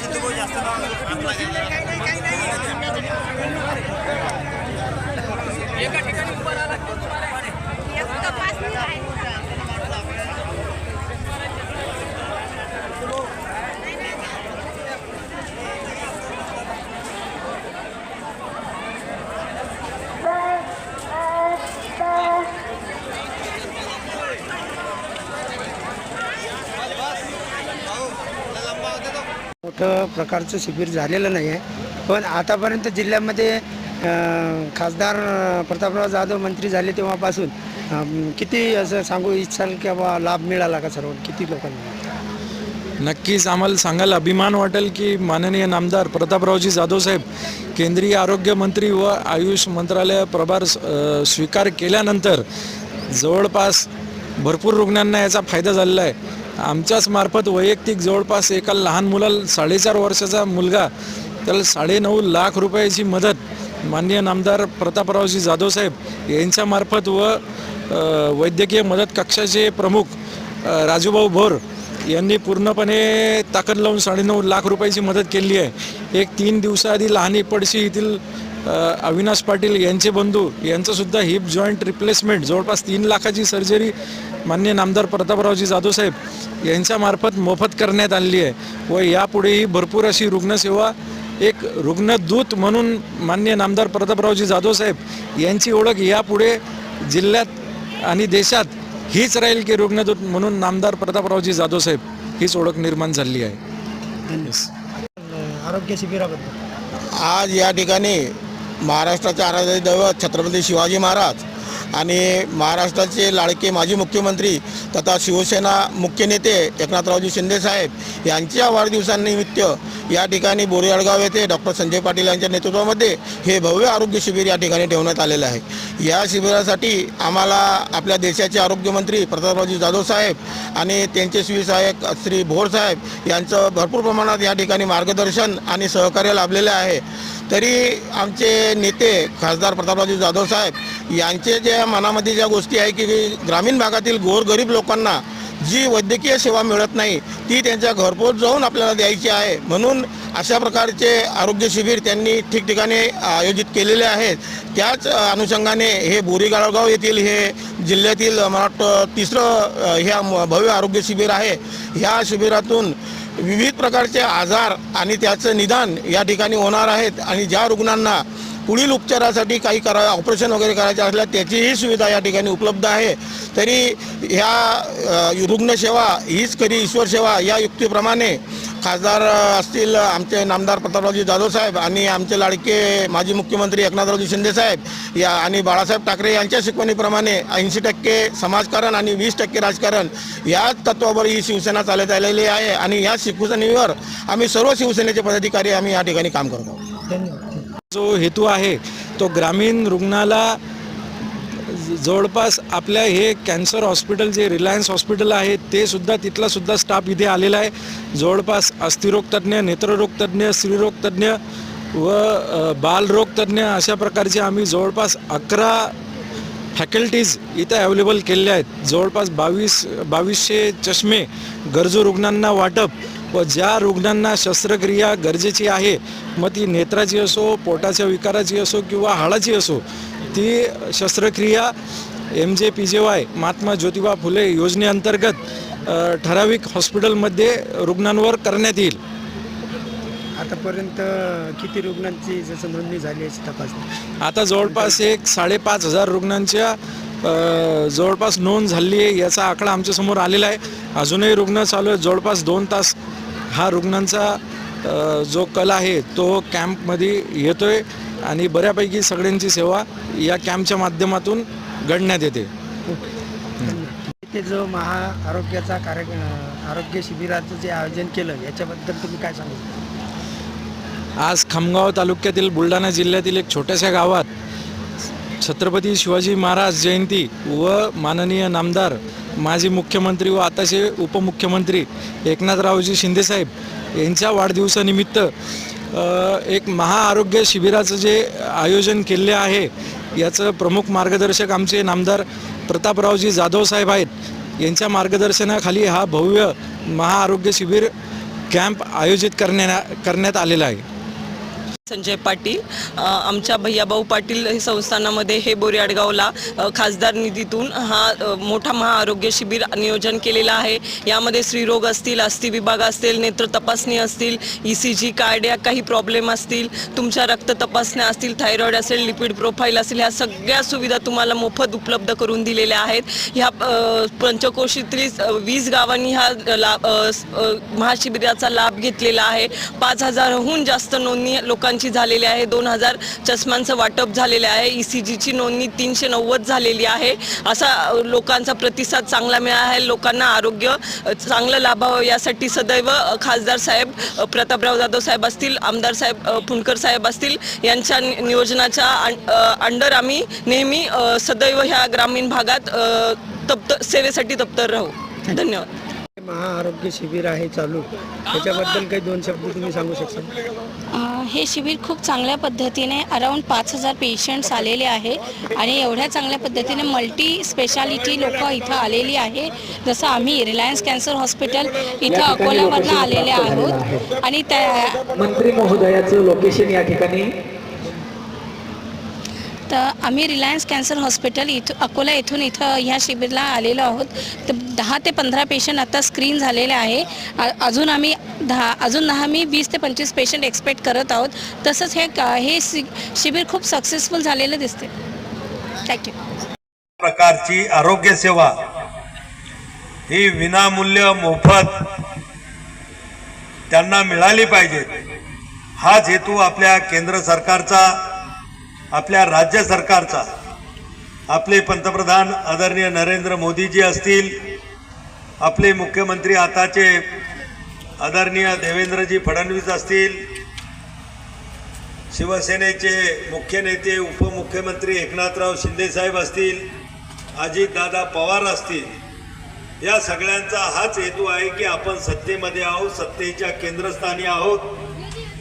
सिद्धूभाऊ जास्त एका ठिकाणी उभा राहिला मोठं प्रकारचं शिबिर झालेलं नाही आहे. पण आतापर्यंत जिल्ह्यामध्ये खासदार प्रतापराव जाधव मंत्री झाले तेव्हापासून किती असं सांगू इच्छाल की बाबा लाभ मिळाला का सर्व किती लोकांना? नक्कीच आम्हाला सांगायला अभिमान वाटेल की माननीय नामदार प्रतापरावजी जाधव साहेब केंद्रीय आरोग्य मंत्री व आयुष मंत्रालय प्रभार स्वीकार केल्यानंतर जवळपास भरपूर रुग्णांना याचा फायदा झालेला आहे. आमच्याच मार्फत वैयक्तिक जवळपास एका लहान मुलाला साडेचार वर्षाचा मुलगा त्याला साडेनऊ लाख रुपयाची मदत माननीय नामदार प्रतापरावजी जाधव साहेब यांच्यामार्फत व वैद्यकीय मदत कक्षाचे प्रमुख राजूभाऊ भोर यांनी पूर्णपणे ताकद लावून साडेनऊ लाख रुपयाची मदत केली आहे. एक तीन दिवसाआधी लहानी पडशी येथील अविनाश पाटील यांचे बंधू यांचं सुद्धा हिप जॉईंट रिप्लेसमेंट जवळपास तीन लाखाची सर्जरी मान्य नामदार प्रतापरावजी जाधव साहेब यांच्यामार्फत मोफत करण्यात आलेली आहे व यापुढेही भरपूर अशी रुग्णसेवा एक रुग्णदूत म्हणून मान्य नामदार प्रतापरावजी जाधव साहेब यांची ओळख यापुढे जिल्ह्यात आणि देशात हीच राहील की रुग्णदूत म्हणून नामदार प्रतापरावजी जाधव साहेब हीच ओळख निर्माण झाली आहे. आरोग्य शिबिराबद्दल. आज या ठिकाणी महाराष्ट्राचे आराध्य दैवत छत्रपती शिवाजी महाराज आणि महाराष्ट्राचे लाडके माजी मुख्यमंत्री तथा शिवसेना मुख्य नेते एकनाथरावजी शिंदेसाहेब यांच्या वाढदिवसानिमित्त या ठिकाणी बोरियाळगाव येथे डॉक्टर संजय पाटील यांच्या नेतृत्वामध्ये हे भव्य आरोग्य शिबिर या ठिकाणी ठेवण्यात आलेलं आहे. या शिबिरासाठी आम्हाला आपल्या देशाचे आरोग्यमंत्री प्रतापरावजी जाधव साहेब आणि त्यांचे सहायक श्री भोर साहेब यांचं भरपूर प्रमाणात या ठिकाणी मार्गदर्शन आणि सहकार्य लाभलेलं आहे. तरी आमचे नेते खासदार प्रतापरावजी जाधव साहेब यांचे ज्या मनामध्ये ज्या गोष्टी आहे की ग्रामीण भागातील गोरगरीब लोकांना जी वैद्यकीय सेवा मिळत नाही ती त्यांच्या घरपोच जाऊन आपल्याला द्यायची आहे. म्हणून अशा प्रकारचे आरोग्य शिबिर त्यांनी ठिकठिकाणी आयोजित केलेले आहेत. त्याच अनुषंगाने हे बोरीगाळगाव येथील हे जिल्ह्यातील मला वाटतं तिसरं ह्या भव्य आरोग्य शिबिर आहे. ह्या शिबिरातून विविध प्रकारचे आजार आणि त्याचं निदान या ठिकाणी होणार आहेत. आणि ज्या रुग्णांना पुढील उपचारासाठी काही करा ऑपरेशन वगैरे करायचे असल्यास त्याचीही सुविधा या ठिकाणी उपलब्ध आहे. तरी ह्या रुग्णसेवा हीच खरी ईश्वर सेवा या युक्तीप्रमाणे खासदार असतील आमचे नामदार प्रतापरावजी जाधव साहेब आणि आमचे लाडके माजी मुख्यमंत्री एकनाथरावजी शिंदे साहेब या आणि बाळासाहेब ठाकरे यांच्या शिकवणीप्रमाणे ऐंशी टक्के समाजकारण आणि वीस टक्के राजकारण या तत्वावर ही शिवसेना चालत आलेली आहे आणि या शिवसेनेवर आम्ही सर्व शिवसेनेचे पदाधिकारी आम्ही या ठिकाणी काम करत आहोत. धन्यवाद. जो हेतू आहे तो ग्रामीण रुग्णाला जवळपास आपल्या हे कॅन्सर हॉस्पिटल जे रिलायन्स हॉस्पिटल आहे ते सुद्धा तिथला सुद्धा स्टाफ इथे आलेला आहे. जवळपास अस्थिरोगतज्ञ नेत्ररोगतज्ञ स्त्रीरोगतज्ञ व बालरोगतज्ञ अशा प्रकारचे आम्ही जवळपास अकरा फॅकल्टीज इथं अवेलेबल केलेल्या आहेत. जवळपास बावीस बावीसशे चष्मे गरजू रुग्णांना वाटप व ज्या रुग्णांना शस्त्रक्रिया गरजेची आहे मग ती नेत्राची असो पोटाच्या विकाराची असो किंवा हाडाची असो ती शस्त्रक्रिया एम जे पी जे वाय महात्मा ज्योतिबा फुले योजनेअंतर्गत ठराविक हॉस्पिटलमध्ये रुग्णांवर करण्यात येईल. आतापर्यंत किती रुग्णांची जसं नोंदणी झाली याची तपासणी? आता जवळपास एक साडेपाच हजार रुग्णांच्या जवळपास नोंद झाली आहे याचा आकडा आमच्यासमोर आलेला आहे. अजूनही रुग्ण चालू आहे जवळपास दोन तास हा रुग्णांचा जो कल आहे तो कॅम्पमध्ये येतोय आणि बऱ्यापैकी सगळ्यांची सेवा या कॅम्पच्या माध्यमातून घडण्यात येते इथे जो महा आरोग्याचा कार्य आरोग्य शिबिराचं जे आयोजन केलं याच्याबद्दल तुम्ही काय सांगू शकता? आज खामगाव तालुक्यातील बुलढाणा जिल्ह्यातील एक छोट्याशा गावात छत्रपती शिवाजी महाराज जयंती व माननीय नामदार माजी मुख्यमंत्री व आताचे उपमुख्यमंत्री एकनाथरावजी शिंदेसाहेब यांच्या वाढदिवसानिमित्त एक महाआरोग्य शिबिराचं जे आयोजन केले आहे याचं प्रमुख मार्गदर्शक आमचे नामदार प्रतापरावजी जाधव साहेब आहेत. यांच्या मार्गदर्शनाखाली हा भव्य महाआरोग्य शिबिर कॅम्प आयोजित करण्या करण्यात आलेला आहे. संजय पाटील आमच्या भैयाभाऊ पाटील हे संस्थानामध्ये हे बोरीआडगावला खासदार निधीतून हा मोठा महाआरोग्य शिबिर नियोजन केलेला आहे. यामध्ये स्त्रीरोग असतील अस्थि विभाग असतील नेत्र तपासणी असतील ई सी जी कार्डिया काही प्रॉब्लेम असतील तुमच्या रक्त तपासण्या असतील थायरॉईड असेल लिपिड प्रोफाईल असेल ह्या सगळ्या सुविधा तुम्हाला मोफत उपलब्ध करून दिलेल्या आहेत. ह्या पंचकोशीतली पंचकोशीतील वीस गावांनी हा लाभ महाशिबिराचा लाभ घेतलेला आहे. पाच हजारहून जास्त नोंदणी लोकांची झालेली आहे. दोन हजार चष्म्यांचं वाटप झालेलं आहे. ई सी जीची नोंदणी तीनशे नव्वद झालेली आहे. असा लोकांचा प्रतिसाद चांगला मिळाला आहे. लोकांना आरोग्य चांगलं लाभावं यासाठी सदैव खासदार साहेब प्रतापराव जाधव साहेब असतील आमदार साहेब फुंडकर साहेब असतील यांच्या नियोजनाच्या अंडर आम्ही नेहमी सदैव ह्या ग्रामीण भागात तप्त सेवेसाठी तप्तर राहू. धन्यवाद. महाआरोग्य शिबिर आहे चालू. त्याच्याबद्दल काही दोन शब्द तुम्ही सांगू शकता? हे शिबिर खूप चांगल्या पद्धतीने अराऊंड पाच हजार पेशंट्स आलेले आहे आणि एवढ्या चांगल्या पद्धतीने मल्टी स्पेशालिटी लोक इथं आलेली आहे. जसं आम्ही रिलायन्स कॅन्सर हॉस्पिटल इथं अकोल्यामधनं आलेले आहोत आणि त्या मंत्री महोदयाचं लोकेशन या ठिकाणी तर आम्ही रिलायन्स कॅन्सर हॉस्पिटल इथं अकोला येथून इथं ह्या शिबिरला आलेलो आहोत. तर दहा ते पंधरा पेशंट आता स्क्रीन झालेले आहे. अजून आम्ही दहा अजून दहा मी वीस ते पंचवीस पेशंट एक्सपेक्ट करत आहोत. तसंच हे का- हे शि- शिबिर खूप सक्सेसफुल झालेलं दिसते थँक्यू प्रकारची आरोग्य सेवा ही विनामूल्य मोफत त्यांना मिळाली पाहिजे. हाच हेतू आपल्या केंद्र सरकारचा आपल्या राज्य सरकारचा. आपले पंतप्रधान आदरणीय नरेंद्र मोदीजी असतील आपले मुख्यमंत्री आताचे आदरणीय देवेंद्रजी फडणवीस असतील शिवसेनेचे मुख्य नेते उपमुख्यमंत्री एकनाथराव शिंदेसाहेब असतील अजितदादा पवार असतील या सगळ्यांचा हाच हेतू आहे की आपण सत्तेमध्ये आहोत सत्तेच्या केंद्रस्थानी आहोत.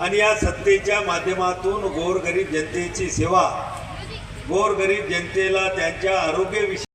आणि या सत्तेच्या माध्यमातून गोरगरीब जनतेची सेवा गोरगरीब जनतेला त्यांच्या आरोग्यविषयी